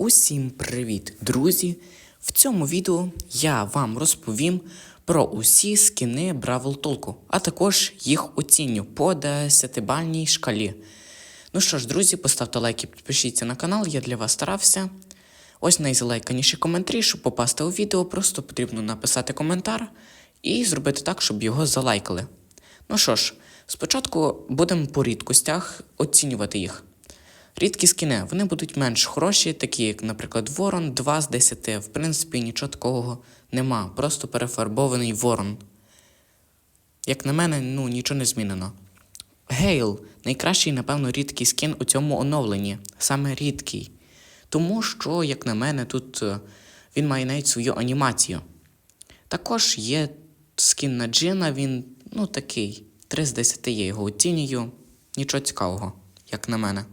Усім привіт, друзі! В цьому відео я вам розповім про усі скини Бравл Толку, а також їх оціню по 10-бальній шкалі. Ну що ж, друзі, поставте лайк і підпишіться на канал, я для вас старався. Ось найзалайканіші коментарі, щоб попасти у відео, просто потрібно написати коментар і зробити так, щоб його залайкали. Ну що ж, спочатку будемо по рідкостях оцінювати їх. Рідкі скини, вони будуть менш хороші, такі як, наприклад, Ворон 2 з 10. В принципі, нічого такого нема. Просто перефарбований ворон. Як на мене, ну нічого не змінено. Гейл найкращий, напевно, рідкий скін у цьому оновленні. Саме рідкий. Тому що, як на мене, тут е, він має навіть свою анімацію. Також є скін на Джина, він ну такий. 3 з 10 я його оцінюю. Нічого цікавого, як на мене.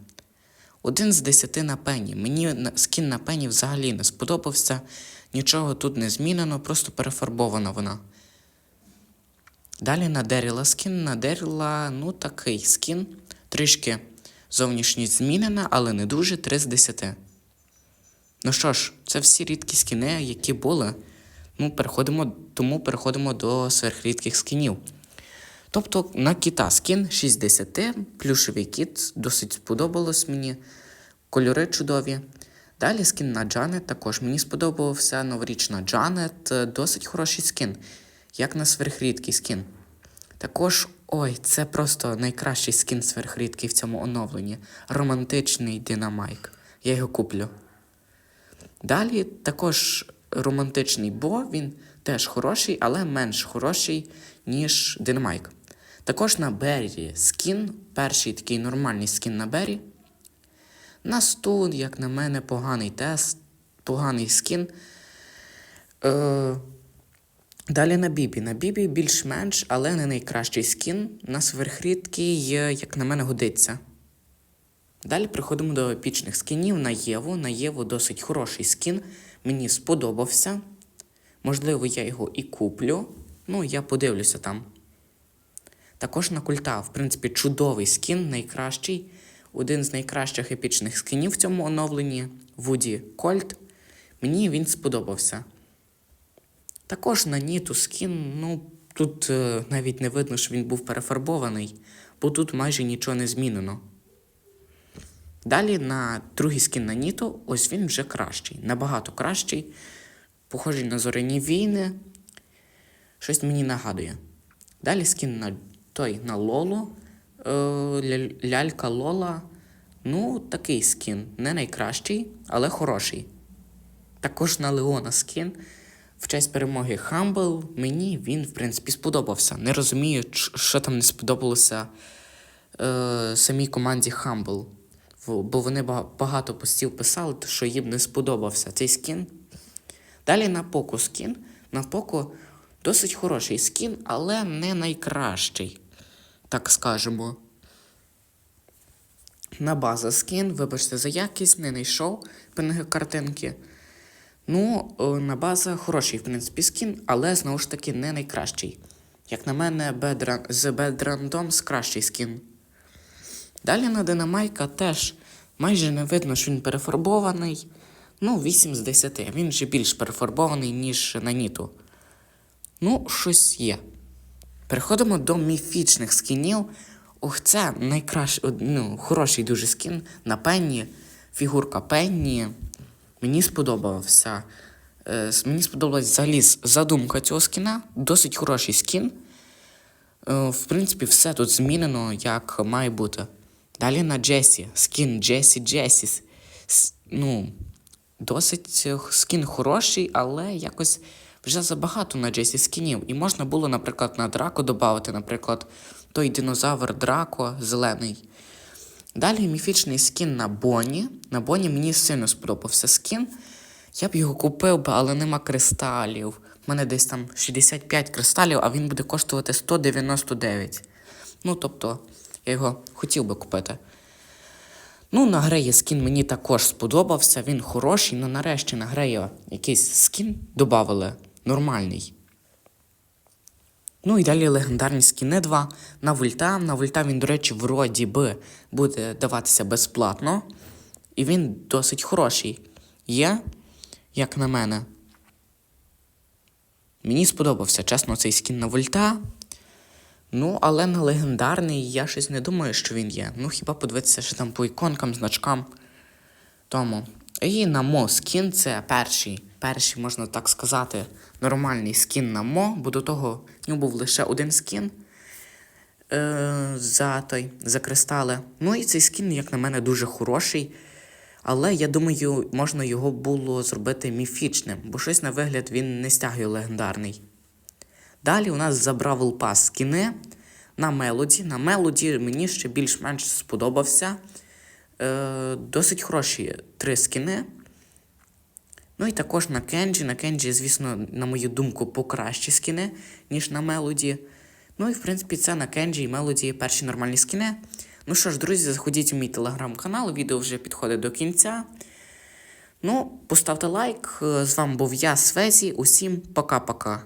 Один з десяти на пені. Мені скін на пені взагалі не сподобався. Нічого тут не змінено, просто перефарбована вона. Далі на Деріла скін. На Деріла, ну такий скін. Трішки зовнішність змінена, але не дуже 3 з 10. Ну що ж, це всі рідкі скіни, які були. Ну, переходимо, тому переходимо до сверхрідких скінів. Тобто на кіта скін 60, плюшевий кіт, досить сподобалось мені. Кольори чудові. Далі скін на Джанет також мені сподобався. Новорічна Джанет, е, досить хороший скін, як на сверхрідкий скін. Також, ой, це просто найкращий скін сверхрідкий в цьому оновленні. Романтичний Динамайк. Я його куплю. Далі також романтичний Бо, він теж хороший, але менш хороший, ніж Динамайк. Також на Беррі скін, перший такий нормальний скін на Беррі. На Стун, як на мене, поганий тест, поганий скін. Е, далі на Бібі. На Бібі більш-менш, але не найкращий скін. На сверхрідкий, як на мене, годиться. Далі приходимо до епічних скінів на Єву. На Єву досить хороший скін. Мені сподобався. Можливо, я його і куплю. Ну, я подивлюся там. Також на культа, в принципі, чудовий скін, найкращий. Один з найкращих епічних скінів в цьому оновленні Вуді Кольт. Мені він сподобався. Також на Ніту скін, ну, тут е, навіть не видно, що він був перефарбований, бо тут майже нічого не змінено. Далі на другий скін на Ніту, ось він вже кращий, набагато кращий, похожий на зоряні війни. Щось мені нагадує. Далі скін на той на Лолу. Е, лялька Лола. Ну, такий скін. Не найкращий, але хороший. Також на Леона скін. В честь перемоги Хамбл. Мені він, в принципі, сподобався. Не розумію, що там не сподобалося е, самій команді Humble. Бо вони багато постів писали, що їм не сподобався цей скін. Далі на Поко скін. На Поко досить хороший скін, але не найкращий, так скажемо. На база скін, вибачте за якість, не знайшов картинки. Ну, е, на база хороший, в принципі, скін, але знову ж таки не найкращий. Як на мене, Bedra... з Bad Randoms кращий скін. Далі на Динамайка теж майже не видно, що він перефарбований. Ну, 8 з 10. Він вже більш перефарбований, ніж на Ніту. Ну, щось є. Переходимо до міфічних скінів. Ох, це найкращий, ну, хороший дуже скін на Пенні. Фігурка Пенні. Мені сподобався. Е, мені сподобалась взагалі задумка цього скіна. Досить хороший скін. Е, В принципі, все тут змінено, як має бути. Далі на Джесі. Скін Джесі Джесі. Ну, досить е, скін хороший, але якось вже забагато на Джесі скінів. І можна було, наприклад, на Драко додати, наприклад, той динозавр Драко зелений. Далі міфічний скін на Боні. На Боні мені сильно сподобався скін. Я б його купив але нема кристалів. У мене десь там 65 кристалів, а він буде коштувати 199. Ну, тобто, я його хотів би купити. Ну, на Грея скін мені також сподобався, він хороший, але нарешті на Грея якийсь скін додали нормальний. Ну і далі легендарні скіни 2 на вульта. На вульта він, до речі, вроді би буде даватися безплатно. І він досить хороший. є, як на мене. Мені сподобався, чесно, цей скін на вольта. Ну, але на легендарний я щось не думаю, що він є. Ну, хіба подивитися, що там по іконкам, значкам. Тому. І на Мо скін це перший, перший, можна так сказати, нормальний скін на Мо, бо до того в нього був лише один скін е, за той, за кристали. Ну і цей скін, як на мене, дуже хороший. Але я думаю, можна його було зробити міфічним, бо щось на вигляд він не стягує легендарний. Далі у нас за Бравл Pass скіни на Мелоді. На Мелоді мені ще більш-менш сподобався. Е, досить хороші три скіни. Ну і також на Кенджі. На Кенджі, звісно, на мою думку, покращі скіни, ніж на Мелоді. Ну і в принципі, це на Кенджі і Мелоді перші нормальні скіни. Ну що ж, друзі, заходіть у мій телеграм-канал, відео вже підходить до кінця. Ну, поставте лайк. З вами був я, Свезі. Усім пока-пока.